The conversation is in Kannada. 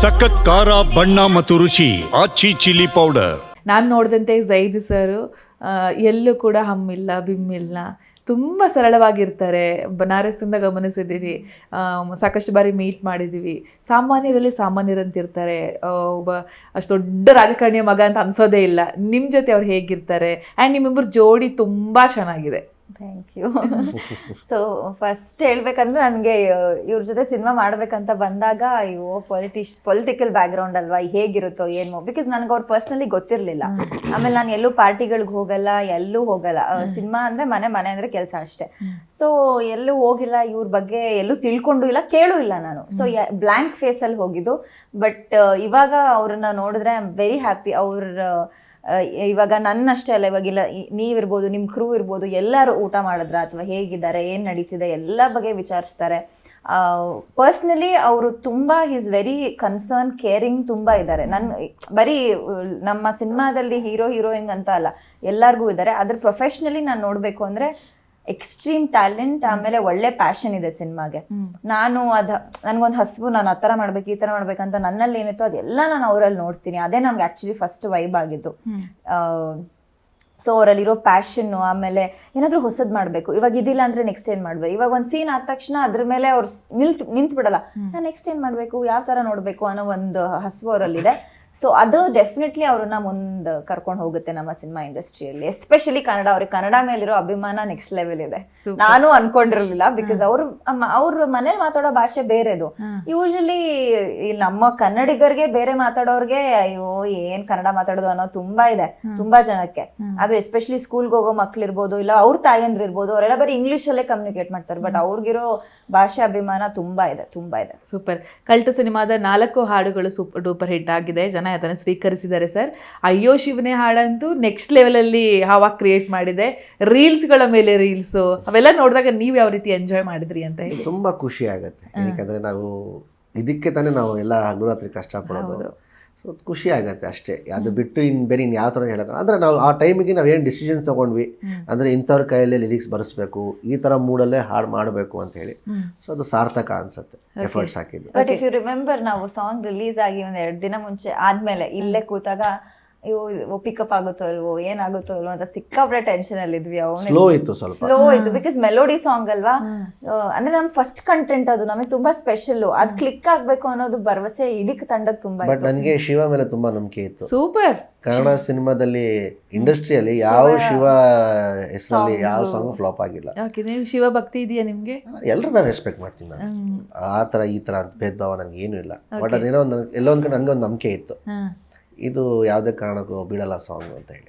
ಸಖತ್ ಖಾರ, ಬಣ್ಣ ಮತ್ತು ರುಚಿ, ಆಚಿ ಚಿಲ್ಲಿ ಪೌಡರ್. ನಾನು ನೋಡಿದಂತೆ ಜೈದ್ ಸರ್ ಎಲ್ಲೂ ಕೂಡ ಹಮ್ಮಿಲ್ಲ ಬಿಮ್ಮಿಲ್ಲ ತುಂಬ ಸರಳವಾಗಿರ್ತಾರೆ. ಬನಾರಸ್ಸಿಂದ ಗಮನಿಸಿದ್ದೀವಿ ಸಾಕಷ್ಟು ಬಾರಿ ಮೀಟ್ ಮಾಡಿದ್ದೀವಿ ಸಾಮಾನ್ಯರಲ್ಲಿ ಸಾಮಾನ್ಯರಂತಿರ್ತಾರೆ. ಒಬ್ಬ ಅಷ್ಟು ದೊಡ್ಡ ರಾಜಕಾರಣಿಯ ಮಗ ಅಂತ ಅನ್ಸೋದೇ ಇಲ್ಲ. ನಿಮ್ಮ ಜೊತೆ ಅವ್ರು ಹೇಗಿರ್ತಾರೆ? ಆ್ಯಂಡ್ ನಿಮ್ಮಿಬ್ಬರು ಜೋಡಿ ತುಂಬ ಚೆನ್ನಾಗಿದೆ. ಥ್ಯಾಂಕ್ ಯು ಸೊ ಫಸ್ಟ್ ಹೇಳ್ಬೇಕಂದ್ರೆ ನನಗೆ ಇವ್ರ ಜೊತೆ ಸಿನಿಮಾ ಮಾಡಬೇಕಂತ ಬಂದಾಗ ಅಯ್ಯೋ ಪೊಲಿಟಿಷ್ ಪೊಲಿಟಿಕಲ್ ಬ್ಯಾಕ್ಗ್ರೌಂಡ್ ಅಲ್ವಾ ಹೇಗಿರುತ್ತೋ ಏನೋ ಬಿಕಾಸ್ ನನಗೆ ಅವ್ರು ಪರ್ಸ್ನಲಿ ಗೊತ್ತಿರಲಿಲ್ಲ. ಆಮೇಲೆ ನಾನು ಎಲ್ಲೂ ಪಾರ್ಟಿಗಳಿಗೆ ಹೋಗಲ್ಲ ಎಲ್ಲೂ ಹೋಗಲ್ಲ. ಸಿನಿಮಾ ಅಂದ್ರೆ ಮನೆ ಮನೆ ಅಂದರೆ ಕೆಲಸ ಅಷ್ಟೇ. ಸೊ ಎಲ್ಲೂ ಹೋಗಿಲ್ಲ ಇವ್ರ ಬಗ್ಗೆ ಎಲ್ಲೂ ತಿಳ್ಕೊಂಡು ಇಲ್ಲ ಕೇಳೂ ಇಲ್ಲ ನಾನು. ಸೊ ಬ್ಲ್ಯಾಂಕ್ ಫೇಸಲ್ಲಿ ಹೋಗಿದ್ದು. ಬಟ್ ಇವಾಗ ಅವ್ರನ್ನ ನೋಡಿದ್ರೆ ಐ ಆಮ್ ವೆರಿ ಹ್ಯಾಪಿ ಅವ್ರ ಇವಾಗ ನನ್ನಷ್ಟೇ ಅಲ್ಲ, ಇವಾಗ ಇಲ್ಲ ನೀವಿರ್ಬೋದು ನಿಮ್ಮ ಕ್ರೂ ಇರ್ಬೋದು, ಎಲ್ಲರೂ ಊಟ ಮಾಡಿದ್ರ ಅಥವಾ ಹೇಗಿದ್ದಾರೆ, ಏನು ನಡೀತಿದೆ, ಎಲ್ಲ ಬಗ್ಗೆ ವಿಚಾರಿಸ್ತಾರೆ. ಪರ್ಸ್ನಲಿ ಅವರು ತುಂಬ ಈಸ್ ವೆರಿ ಕನ್ಸರ್ನ್ ಕೇರಿಂಗ್ ತುಂಬ ಇದ್ದಾರೆ. ನನ್ನ ಬರೀ, ನಮ್ಮ ಸಿನಿಮಾದಲ್ಲಿ ಹೀರೋ ಹೀರೋಯಿನ್ ಅಂತ ಅಲ್ಲ, ಎಲ್ಲರಿಗೂ ಇದ್ದಾರೆ. ಅದ್ರ ಪ್ರೊಫೆಷ್ನಲಿ ನಾನು ನೋಡಬೇಕು ಅಂದರೆ ಎಕ್ಸ್ಟ್ರೀಮ್ ಟ್ಯಾಲೆಂಟ್ ಆಮೇಲೆ ಒಳ್ಳೆ ಪ್ಯಾಷನ್ ಇದೆ ಸಿನಿಮಾಗೆ. ನಾನು ಅದ ನನಗೊಂದು ಹಸಿವು ನಾನು ಆ ಥರ ಮಾಡ್ಬೇಕು ಈ ಥರ ಮಾಡ್ಬೇಕಂತ ನನ್ನಲ್ಲಿ ಏನಿತ್ತು ಅದೆಲ್ಲ ನಾನು ಅವರಲ್ಲಿ ನೋಡ್ತೀನಿ. ಅದೇ ನಮ್ಗೆ ಆ್ಯಕ್ಚುಲಿ ಫಸ್ಟ್ ವೈಬ್ ಆಗಿದ್ದು. ಸೊ ಅವರಲ್ಲಿರೋ ಪ್ಯಾಷನ್ನು ಆಮೇಲೆ ಏನಾದರೂ ಹೊಸದು ಮಾಡಬೇಕು. ಇವಾಗ ಇದಿಲ್ಲ ಅಂದರೆ ನೆಕ್ಸ್ಟ್ ಏನು ಮಾಡಬೇಕು? ಇವಾಗ ಒಂದು ಸೀನ್ ಆದ ತಕ್ಷಣ ಅದ್ರ ಮೇಲೆ ಅವ್ರು ನಿಲ್ತು ನಿಲ್ತ್ ನಿಂತು ಬಿಡಲ್ಲ ನಾನು ನೆಕ್ಸ್ಟ್ ಏನು ಮಾಡಬೇಕು? ಯಾವ ಥರ ನೋಡಬೇಕು ಅನ್ನೋ ಒಂದು ಹಸುವು ಅವರಲ್ಲಿದೆ. ಸೊ ಅದು ಡೆಫಿನೆಟ್ಲಿ ಅವ್ರನ್ನ ಮುಂದೆ ಕರ್ಕೊಂಡು ಹೋಗುತ್ತೆ ನಮ್ಮ ಸಿನಿಮಾ ಇಂಡಸ್ಟ್ರಿಯಲ್ಲಿ ಎಸ್ಪೆಷಲಿ ಕನ್ನಡ ಅವ್ರಿಗೆ ಕನ್ನಡ ಮೇಲಿರೋ ಅಭಿಮಾನ ನೆಕ್ಸ್ಟ್ ಲೆವೆಲ್ ಇದೆ. ನಾನು ಅನ್ಕೊಂಡಿರ್ಲಿಲ್ಲ ಬಿಕಾಸ್ ಅವ್ರ ಅವ್ರ ಮನೇಲಿ ಮಾತಾಡೋ ಭಾಷೆ ಬೇರೆದು ಯೂಶಲಿ ನಮ್ಮ ಕನ್ನಡಿಗರಿಗೆ ಬೇರೆ ಮಾತಾಡೋರ್ಗೆ ಅಯ್ಯೋ ಏನ್ ಕನ್ನಡ ಮಾತಾಡೋದು? ಅನ್ನೋ ತುಂಬಾ ಇದೆ ತುಂಬಾ ಜನಕ್ಕೆ. ಅದು ಎಸ್ಪೆಷಲಿ ಸ್ಕೂಲ್ಗೆ ಹೋಗೋ ಮಕ್ಳಿರ್ಬೋದು ಇಲ್ಲ ಅವ್ರ ತಾಯಂದ್ರ ಇರ್ಬೋದು ಅವರೆಲ್ಲ ಬರೀ ಇಂಗ್ಲಿಷ್ ಅಲ್ಲೇ ಕಮ್ಯುನಿಕೇಟ್ ಮಾಡ್ತಾರೆ ಬಟ್ ಅವ್ರಿಗಿರೋ ಭಾಷೆ ಅಭಿಮಾನ ತುಂಬಾ ಇದೆ ತುಂಬಾ ಇದೆ. ಸೂಪರ್ ಕಲ್ಟ ಸಿನಿಮಾದ ನಾಲ್ಕು ಹಾಡುಗಳು ಸೂಪರ್ ಡೂಪರ್ ಹಿಟ್ ಆಗಿದೆ. ಜನ ಅದನ್ನು ಸ್ವೀಕರಿಸಿದ್ದಾರೆ ಸರ್. ಅಯ್ಯೋ ಶಿವನೇ ಹಾಡಂತೂ ನೆಕ್ಸ್ಟ್ ಲೆವೆಲಲ್ಲಿ ಹವಾ ಕ್ರಿಯೇಟ್ ಮಾಡಿದೆ. ರೀಲ್ಸ್ಗಳ ಮೇಲೆ ರೀಲ್ಸು ಅವೆಲ್ಲ ನೋಡಿದಾಗ ನೀವು ಯಾವ ರೀತಿ ಎಂಜಾಯ್ ಮಾಡಿದ್ರಿ ಅಂತ ಹೇಳಿ. ತುಂಬ ಖುಷಿ ಆಗುತ್ತೆ. ಯಾಕಂದರೆ ನಾವು ಇದಕ್ಕೆ ತಾನೇ ನಾವು ಎಲ್ಲ ಹಗಲು ರಾತ್ರಿ ಕಷ್ಟಪಡೋದು ಸೊ ಖುಷಿ ಆಗುತ್ತೆ ಅಷ್ಟೇ. ಅದು ಬಿಟ್ಟು ಇನ್ನು ಬೇರೆ ಇನ್ನು ಯಾವ ಥರ ಹೇಳೋದು ಅಂದರೆ ನಾವು ಆ ಟೈಮಿಗೆ ನಾವು ಏನು ಡಿಸಿಷನ್ಸ್ ತೊಗೊಂಡ್ವಿ ಅಂದರೆ ಇಂಥವ್ರ ಕೈಯಲ್ಲೇ ಲಿರಿಕ್ಸ್ ಬರೆಸ್ಬೇಕು ಈ ಥರ ಮೂಡಲ್ಲೇ ಹಾಡು ಮಾಡಬೇಕು ಅಂತ ಹೇಳಿ. ಸೊ ಅದು ಸಾರ್ಥಕ ಅನ್ಸುತ್ತೆ ಎಫರ್ಟ್ಸ್ ಹಾಕಿದ್ದು. ಬಟ್ ಇಫ್ ಯು ರಿಮೆಂಬರ್ ನಾವು ಸಾಂಗ್ ರಿಲೀಸ್ ಆಗಿ ಒಂದು ಎರಡು ದಿನ ಮುಂಚೆ ಆದಮೇಲೆ ಇಲ್ಲೇ ಕೂತಾಗ ಇವು ಪಿಕಪ್ ಆಗುತ್ತೋ ಅಲ್ವೋ ಏನಾಗುತ್ತೋ ಅಲ್ವೋ ಅಂತ ಸಿಕ್ಕಾಪಟ್ಟೆ ಟೆನ್ಷನ್ ಅಲ್ಲಿ ಇದ್ವಿ ಸ್ಲೋ ಇತ್ತು ಸ್ವಲ್ಪ. ಸ್ಲೋ ಇತ್ತು ಬಿಕಾಸ್ ಮೆಲೋಡಿ ಸಾಂಗ್ ಅಲ್ವಾ? ಅಂದ್ರೆ ನಮ್ ಫಸ್ಟ್ ಕಂಟೆಂಟ್ ಅದು ನಮಗೆ ತುಂಬಾ ಸ್ಪೆಷಲ್ ಅದ್ ಕ್ಲಿಕ್ ಆಗ್ಬೇಕು ಅನ್ನೋದು ಭರವಸೆ ಇಡೀ ತಂಡಕ್ಕೆ ತುಂಬಾ ಬಟ್ ನನಗೆ ಶಿವ ಮೇಲೆ ತುಂಬಾ ನಂಬಿಕೆ ಇತ್ತು. ಸೂಪರ್ ಕನ್ನಡ ಸಿನಿಮಾದಲ್ಲಿ ಇಂಡಸ್ಟ್ರಿಯಲ್ಲಿ ಯಾವ ಶಿವ ಹೆಸರಲ್ಲಿ ಯಾವ ಸಾಂಗ್ ಫ್ಲಾಪ್ ಆಗಿಲ್ಲ. ಓಕೆ ನೀವು ಶಿವ ಭಕ್ತಿ ಇದೆಯಾ ನಿಮಗೆ? ಎಲ್ಲರೂ ನಾನು ರೆಸ್ಪೆಕ್ಟ್ ಮಾಡ್ತೀನಿ ನಾನು. ಆ ತರ ಈ ತರ ಅಂತ ಭೇದ ಭಾವ ನನಗೆ ಏನೂ ಇಲ್ಲ ಬಟ್ ಅದೇನೋ ಒಂದು ಎಲ್ಲೋ ಒಂದು ಕಡೆ ನನಗೆ ಒಂದು ನಂಬಿಕೆ ಇತ್ತು. ಇದು ಯಾವುದೇ ಕಾರಣಕ್ಕೂ ಬೀಳಲ್ಲ ಸಾಂಗ್ ಅಂತ ಹೇಳಿ.